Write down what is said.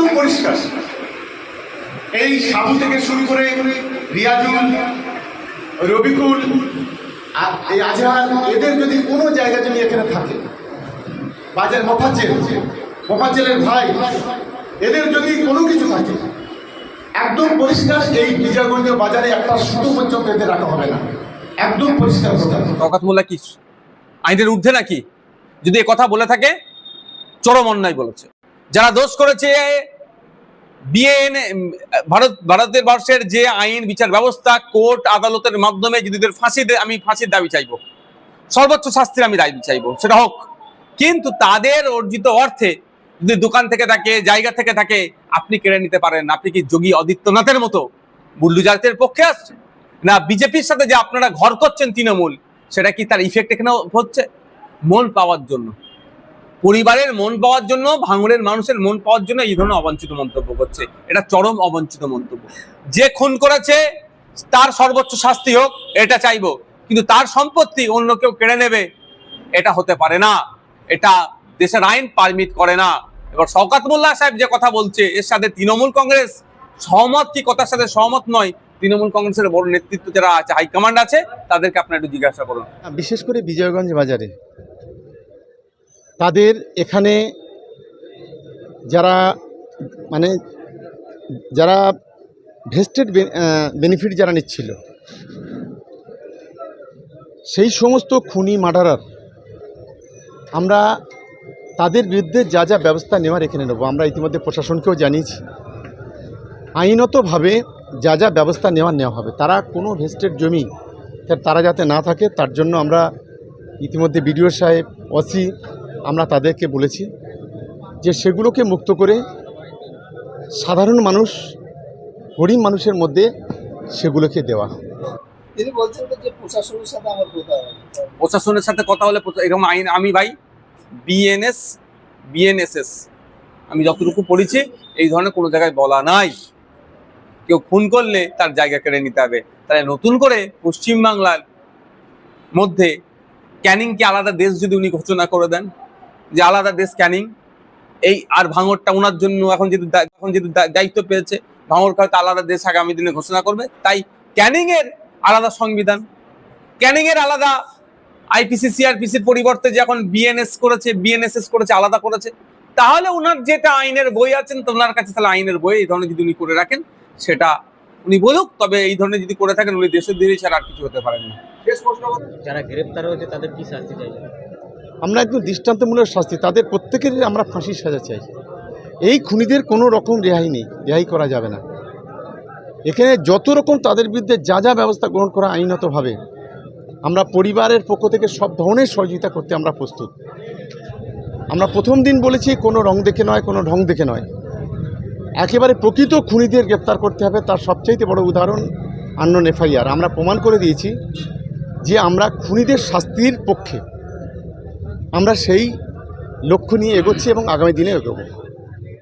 একদম পরিষ্কার। এই সাবু থেকে শুরু করে রিয়াজুল, রবিকুল আজহার, এদের যদি কোনো জায়গা যদি এখানে থাকে, বাজার মফাজ্জেল, মফাজ্জেলের ভাই, এদের যদি কোনো কিছু থাকে, একদম পরিষ্কার এই বিজয়গঞ্জ বাজারে একটা সুতো পর্যন্ত এদের রাখা হবে না। একদম পরিষ্কার মোল্লা কি আইনের ঊর্ধ্বে নাকি? যদি কথা বলে থাকে, চরম অন্যায় বলেছে। যারা দোষ করেছে বিএন ভারত, ভারতের বর্ষের যে আইন, বিচার ব্যবস্থা, কোর্ট আদালতের মাধ্যমে যদিদের ফাঁসি আমি ফাঁসির দাবি চাইব। সর্বোচ্চ শাস্তির আমি দাবি চাইব, সেটা হোক। কিন্তু তাদের অর্জিত অর্থে যদি দোকান থেকে থাকে, জায়গা থেকে থাকে, আপনি কেড়ে নিতে পারেন। আপনি কি যোগী আদিত্যনাথের মতো বুল্লুজাতের পক্ষে আসছে না, বিজেপির সাথে যে আপনারা ঘর করছেন তৃণমূল, সেটা কি তার ইফেক্ট এখানে হচ্ছে? মন পাওয়ার জন্য। পরিবারের মন পাওয়ার জন্য ভাঙড়ের মানুষের মন পাওয়ার জন্য এই ধরনের অবাঞ্ছিত মন্তব্য করছে। এটা চরম অবাঞ্ছিত মন্তব্য। যে খুন করেছে, তার সর্বোচ্চ শাস্তি হোক, এটা চাইব। কিন্তু তার সম্পত্তি অন্য কেউ কেড়ে নেবে, এটা হতে পারে না। এটা দেশের আইন পারমিট করে না। এবার শওকাত মোল্লা সাহেব যে কথা বলছে, এর সাথে তৃণমূল কংগ্রেস সহমত কি? কথার সাথে সহমত নয়। তৃণমূল কংগ্রেসের বড় নেতৃত্ব যারা আছে, হাইকমান্ড আছে, তাদেরকে আপনার একটু জিজ্ঞাসা করুন। বিশেষ করে বিজয়গঞ্জ বাজারে তাদের এখানে যারা মানে যারা ভেস্টেড বেনিফিট যারা নিচ্ছিল, সেই সমস্ত খুনি মার্ডারার আমরা তাদের বিরুদ্ধে যা যা ব্যবস্থা নেওয়ার এখানে নেব। আমরা ইতিমধ্যে প্রশাসনকেও জানিয়েছি। আইনতভাবে যা যা ব্যবস্থা নেওয়ার নেওয়া হবে। তারা কোনো ভেস্টেড জমি তারা যাতে না থাকে, তার জন্য আমরা ইতিমধ্যে বিডিও সাহেব, ওসি আমরা তাদেরকে বলেছি যে সেগুলোকে মুক্ত করে সাধারণ মানুষ গরিব মানুষের মধ্যে সেগুলোকে দেওয়া। তিনি বলছেন যে প্রশাসনের সাথে আমার কথা হবে প্রশাসনের সাথে কথা হলে এরকম আইন আমি ভাই বিএনএস বিএনএসএস আমি যতটুকু পড়েছি এই ধরনের কোনো জায়গায় বলা নাই। কেউ খুন করলে তার জায়গা কেড়ে নিতে হবে। তাহলে নতুন করে পশ্চিমবাংলার মধ্যে ক্যানিংকে আলাদা দেশ যদি উনি ঘোষণা করে দেন যে আলাদা দেশ ক্যানিং এই আর ভাঙরটা ওনার জন্য এখন যেহেতু এখন যেহেতু দায়িত্ব পেয়েছে, ভাঙর হয়তো আলাদা দেশ আগামী দিনে ঘোষণা করবে। তাই ক্যানিং এর আলাদা সংবিধান ক্যানিং এর আলাদা আইপিসি সিআরপিসির পরিবর্তে যে এখন বিএনএস করেছে বিএনএসএস করেছে, আলাদা করেছে, তাহলে ওনার যেটা আইনের বই আছেন তো ওনার কাছে তাহলে আইনের বই, এই ধরনের যদি উনি করে রাখেন, সেটা উনি বলুক, তবে এই ধরনের যদি করে থাকেন, উনি দেশের দিকে ছাড়া আর কিছু হতে পারেন না। যারা গ্রেপ্তার হয়েছে, তাদের কি শাস্তি চাইছেন আমরা একদম দৃষ্টান্তমূলক শাস্তি, তাদের প্রত্যেকেরই আমরা ফাঁসির সাজা চাই। এই খুনিদের কোনো রকম রেহাই নেই, রেহাই করা যাবে না। এখানে যত রকম তাদের বিরুদ্ধে যা যা ব্যবস্থা গ্রহণ করা আইনতভাবে আমরা পরিবারের পক্ষ থেকে সব ধরনের সহযোগিতা করতে আমরা প্রস্তুত। আমরা প্রথম দিন বলেছি, কোনো রং দেখে নয়, কোনো ঢং দেখে নয়। একেবারে প্রকৃত খুনিদের গ্রেপ্তার করতে হবে, তার সবচাইতে বড় উদাহরণ আন্নন এফআইআর। আমরা প্রমাণ করে দিয়েছি যে আমরা খুনিদের শাস্তির পক্ষে আমরা সেই লক্ষ্য নিয়ে এগোচ্ছি এবং আগামী দিনে এগোবো।